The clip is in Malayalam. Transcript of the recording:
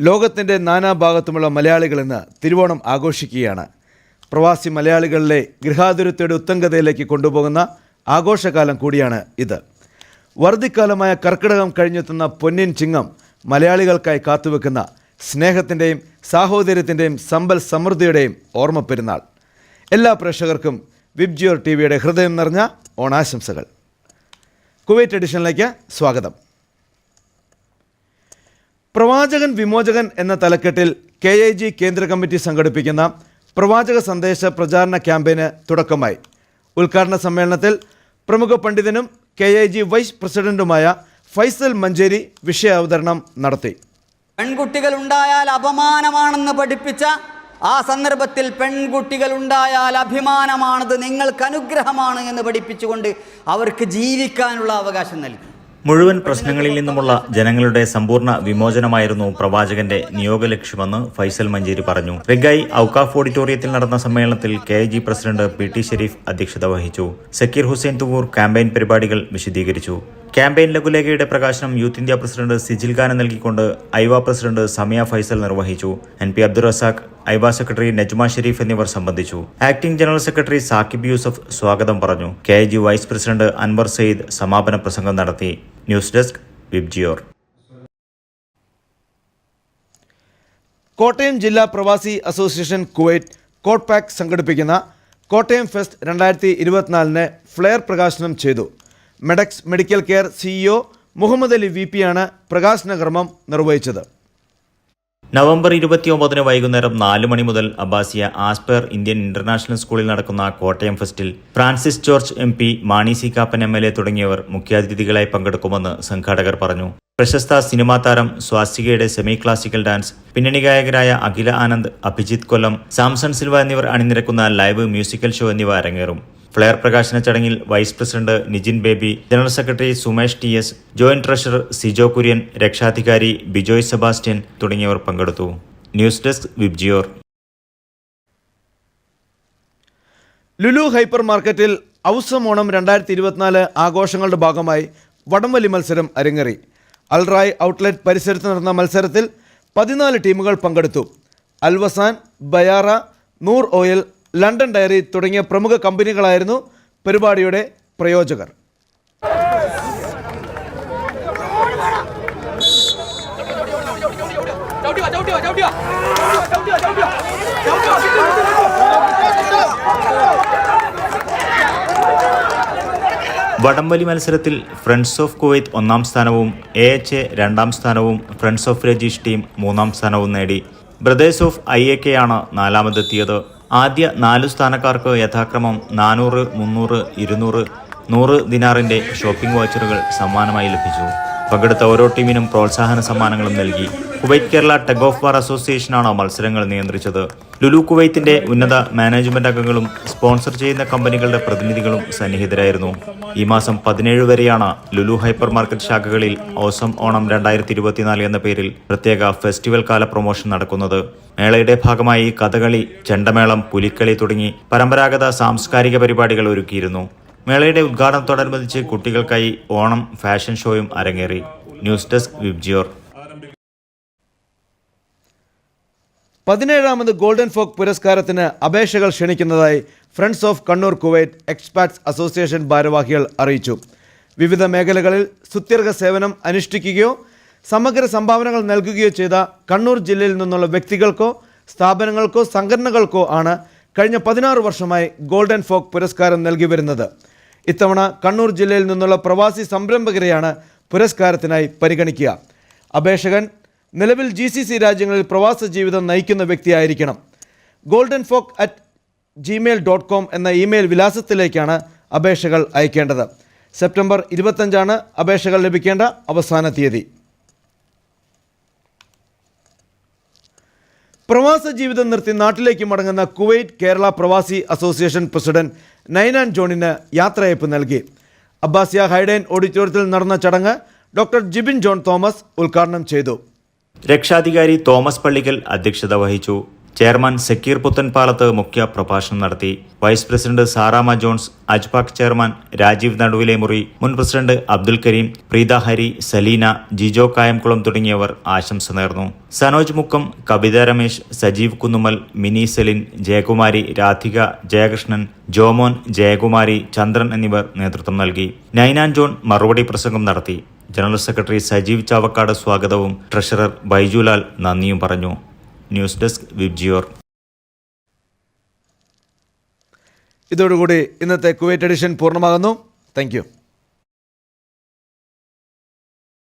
ലോകത്തിന്റെ നാനാഭാഗത്തുമുള്ള മലയാളികൾ ഇന്ന് തിരുവോണം ആഘോഷിക്കുകയാണ്. പ്രവാസി മലയാളികളിലെ ഗൃഹാതുരത്വയുടെ ഉത്തംഗതയിലേക്ക് കൊണ്ടുപോകുന്ന ആഘോഷകാലം കൂടിയാണ് ഇത്. വറുതിക്കാലമായ കർക്കിടകം കഴിഞ്ഞെത്തുന്ന പൊന്നിൻ ചിങ്ങം മലയാളികൾക്കായി കാത്തുവെക്കുന്ന സ്നേഹത്തിന്റെയും സാഹോദര്യത്തിന്റെയും സമ്പൽ സമൃദ്ധിയുടെയും ഓർമ്മ പെരുന്നാൾ എല്ലാ പ്രേക്ഷകർക്കും വിബ്ജിയോർ ടി വിയുടെ ഹൃദയം നിറഞ്ഞ ഓണാശംസകൾ. കുവൈറ്റ് എഡിഷനിലേക്ക് സ്വാഗതം. പ്രവാചകൻ വിമോചകൻ എന്ന തലക്കെട്ടിൽ കെ ഐ ജി കേന്ദ്ര കമ്മിറ്റി സംഘടിപ്പിക്കുന്ന പ്രവാചക സന്ദേശ പ്രചാരണ ക്യാമ്പയിന് തുടക്കമായി. ഉദ്ഘാടന സമ്മേളനത്തിൽ പ്രമുഖ പണ്ഡിതനും കെ ഐ ജി വൈസ് പ്രസിഡന്റുമായ ഫൈസൽ മഞ്ചേരി വിഷയാവതരണം നടത്തി. പെൺകുട്ടികൾ ഉണ്ടായാൽ അപമാനമാണെന്ന് പഠിപ്പിച്ച ആ സന്ദർഭത്തിൽ പെൺകുട്ടികൾ ഉണ്ടായാൽ അഭിമാനമാണത് നിങ്ങൾക്ക് അനുഗ്രഹമാണ് എന്ന് പഠിപ്പിച്ചുകൊണ്ട് അവർക്ക് ജീവിക്കാനുള്ള അവകാശം നൽകി. മുഴുവൻ പ്രശ്നങ്ങളിൽ നിന്നുമുള്ള ജനങ്ങളുടെ സമ്പൂർണ വിമോചനമായിരുന്നു പ്രവാചകന്റെ നിയോഗ ലക്ഷ്യമെന്ന് ഫൈസൽ മഞ്ചേരി പറഞ്ഞു. റിഗായി ഔക്കാഫ് ഓഡിറ്റോറിയത്തിൽ നടന്ന സമ്മേളനത്തിൽ K G president P T Sherif അധ്യക്ഷത വഹിച്ചു. സക്കീർ ഹുസൈൻ തുവൂർ ക്യാമ്പയിൻ പരിപാടികൾ വിശദീകരിച്ചു. ക്യാമ്പയിൻ ലഘുലേഖയുടെ പ്രകാശനം യൂത്ത് ഇന്ത്യ പ്രസിഡന്റ് സിജിൽ ഖാന് നൽകിക്കൊണ്ട് ഐവ പ്രസിഡന്റ് സമിയ ഫൈസൽ നിർവഹിച്ചു. N P Abdul Razak Aiwa secretary Najma Sherif എന്നിവർ സംബന്ധിച്ചു. Acting general secretary Saqib Yusuf സ്വാഗതം പറഞ്ഞു. K G vice president Anwar Sayyid സമാപന പ്രസംഗം നടത്തി. News desk VIBGYOR. കോട്ടയം ജില്ലാ പ്രവാസി അസോസിയേഷൻ കുവൈറ്റ് കോട്ട് പാക്ക് സംഘടിപ്പിക്കുന്ന കോട്ടയം ഫെസ്റ്റ് രണ്ടായിരത്തി ഇരുപത്തിനാലിന് ഫ്ലെയർ പ്രകാശനം ചെയ്തു. Medex medical care CEO Muhammad Ali V പിയാണ് പ്രകാശന കർമ്മം നിർവഹിച്ചത്. നവംബർ ഇരുപത്തിയൊമ്പതിന് വൈകുന്നേരം നാല് മണി മുതൽ അബ്ബാസിയ ആസ്പെർ ഇന്ത്യൻ ഇന്റർനാഷണൽ സ്കൂളിൽ നടക്കുന്ന Kottayam ഫെസ്റ്റിൽ Francis George M P Mani C Kappan M L A തുടങ്ങിയവർ മുഖ്യാതിഥികളായി പങ്കെടുക്കുമെന്ന് സംഘാടകർ പറഞ്ഞു. പ്രശസ്ത സിനിമാ താരം സ്വാസികയുടെ സെമി ക്ലാസിക്കൽ ഡാൻസ് പിന്നണി ഗായകരായ അഖില ആനന്ദ് അഭിജിത് കൊല്ലം സാംസൺ സിൽവ എന്നിവർ അണിനിരക്കുന്ന ലൈവ് മ്യൂസിക്കൽ ഷോ എന്നിവ അരങ്ങേറും. ഫ്ലെയർ പ്രകാശന ചടങ്ങിൽ vice president Nijin Baby general secretary Sumesh T S joint treasurer Sijo Kurian രക്ഷാധികാരി ബിജോയ് സെബാസ്റ്റ്യൻ തുടങ്ങിയവർ പങ്കെടുത്തു. News desk Vibgyor. Lulu hyper മാർക്കറ്റിൽ ഔസം ഓണം രണ്ടായിരത്തി ഇരുപത്തിനാല് ആഘോഷങ്ങളുടെ ഭാഗമായി വടംവലി മത്സരം അരങ്ങേറി. അൽറായ് ഔട്ട്ലെറ്റ് പരിസരത്ത് നടന്ന മത്സരത്തിൽ പതിനാല് ടീമുകൾ പങ്കെടുത്തു. Alwazzan Bayara Noor oil London dairy തുടങ്ങിയ പ്രമുഖ കമ്പനികളായിരുന്നു പരിപാടിയുടെ പ്രയോജകർ. വടംവലി മത്സരത്തിൽ ഫ്രണ്ട്സ് ഓഫ് കുവൈത്ത് ഒന്നാം സ്ഥാനവും എ എച്ച് എ രണ്ടാം സ്ഥാനവും ഫ്രണ്ട്സ് ഓഫ് രജീഷ് ടീം മൂന്നാം സ്ഥാനവും നേടി. Brothers of I A K ആണ് നാലാമതെത്തിയത്. ആദ്യ നാല് സ്ഥാനക്കാർക്ക് യഥാക്രമം നാനൂറ് മുന്നൂറ് ഇരുന്നൂറ് നൂറ് ദിനാറിന്റെ ഷോപ്പിംഗ് വൗച്ചറുകൾ സമ്മാനമായി ലഭിച്ചു. പങ്കെടുത്ത ഓരോ ടീമിനും പ്രോത്സാഹന സമ്മാനങ്ങളും നൽകി. Kuwait Kerala tug of war അസോസിയേഷനാണ് മത്സരങ്ങൾ നിയന്ത്രിച്ചത്. ലുലു കുവൈത്തിന്റെ ഉന്നത മാനേജ്മെന്റ് അംഗങ്ങളും സ്പോൺസർ ചെയ്യുന്ന കമ്പനികളുടെ പ്രതിനിധികളും സന്നിഹിതരായിരുന്നു. ഈ മാസം പതിനേഴ് വരെയാണ് ലുലു ഹൈപ്പർ മാർക്കറ്റ് ശാഖകളിൽ ഓസം ഓണം രണ്ടായിരത്തി ഇരുപത്തിനാല് എന്ന പേരിൽ പ്രത്യേക ഫെസ്റ്റിവൽ കാല പ്രൊമോഷൻ നടക്കുന്നത്. മേളയുടെ ഭാഗമായി കഥകളി ചെണ്ടമേളം പുലിക്കളി തുടങ്ങി പരമ്പരാഗത സാംസ്കാരിക പരിപാടികൾ ഒരുക്കിയിരുന്നു. മേളയുടെ ഉദ്ഘാടനത്തോടനുബന്ധിച്ച് കുട്ടികൾക്കായി ഓണം ഫാഷൻ ഷോയും അരങ്ങേറി. ന്യൂസ് ഡെസ്ക് വിബ്ജിയോർ പതിനേഴാമത് ഗോൾഡൻ ഫോക്ക് പുരസ്കാരത്തിന് അപേക്ഷകൾ ക്ഷണിക്കുന്നതായി friends of Kannur Kuwait expats association ഭാരവാഹികൾ അറിയിച്ചു. വിവിധ മേഖലകളിൽ സുത്യർഹ സേവനം അനുഷ്ഠിക്കുകയോ സമഗ്ര സംഭാവനകൾ നൽകുകയോ ചെയ്ത കണ്ണൂർ ജില്ലയിൽ നിന്നുള്ള വ്യക്തികൾക്കോ സ്ഥാപനങ്ങൾക്കോ സംഘടനകൾക്കോ ആണ് കഴിഞ്ഞ പതിനാറ് വർഷമായി ഗോൾഡൻ ഫോക്ക് പുരസ്കാരം നൽകി വരുന്നത്. ഇത്തവണ കണ്ണൂർ ജില്ലയിൽ നിന്നുള്ള പ്രവാസി സംരംഭകരെയാണ് പുരസ്കാരത്തിനായി പരിഗണിക്കുക. അപേക്ഷകൻ നിലവിൽ ജി സി സി രാജ്യങ്ങളിൽ പ്രവാസ ജീവിതം നയിക്കുന്ന വ്യക്തിയായിരിക്കണം. Golden folk at Gmail dot com എന്ന ഇമെയിൽ വിലാസത്തിലേക്കാണ് അപേക്ഷകൾ അയക്കേണ്ടത്. സെപ്റ്റംബർ ഇരുപത്തഞ്ചാണ് അപേക്ഷകൾ ലഭിക്കേണ്ട അവസാന തീയതി. പ്രവാസ ജീവിതം നിർത്തി നാട്ടിലേക്ക് മടങ്ങുന്ന കുവൈറ്റ് കേരള പ്രവാസി അസോസിയേഷൻ പ്രസിഡന്റ് നൈനാൻ ജോണിന് യാത്രയയപ്പ് നൽകി. അബ്ബാസിയ ഹൈഡൈൻ ഓഡിറ്റോറിയത്തിൽ നടന്ന ചടങ്ങ് ഡോക്ടർ ജിബിൻ ജോൺ തോമസ് ഉദ്ഘാടനം ചെയ്തു. രക്ഷാധികാരി തോമസ് പള്ളിക്കൽ അധ്യക്ഷത വഹിച്ചു. ചെയർമാൻ സക്കീർ പുത്തൻപാലത്ത് മുഖ്യ പ്രഭാഷണം നടത്തി. Vice president Sarama Johns AJPAK chairman Rajeev Naduvile Muri മുൻ പ്രസിഡന്റ് അബ്ദുൽ കരീം പ്രീത ഹരി സലീന ജിജോ കായംകുളം തുടങ്ങിയവർ ആശംസ നേർന്നു. സനോജ് മുക്കം കവിത രമേശ് സജീവ് കുന്നുമൽ മിനി സെലിൻ ജയകുമാരി രാധിക ജയകൃഷ്ണൻ ജോമോൻ ജയകുമാരി ചന്ദ്രൻ എന്നിവർ നേതൃത്വം നൽകി. നൈനാൻ ജോൺ മറുപടി പ്രസംഗം നടത്തി. ജനറൽ സെക്രട്ടറി സജീവ് ചാവക്കാട് സ്വാഗതവും ട്രഷറർ ബൈജുലാൽ നന്ദിയും പറഞ്ഞു. ന്യൂസ് ഡെസ്ക് വിബ്ജിയോർ ഇതോടുകൂടി ഇന്നത്തെ കുവൈറ്റ് എഡിഷൻ പൂർണമാകുന്നു. താങ്ക്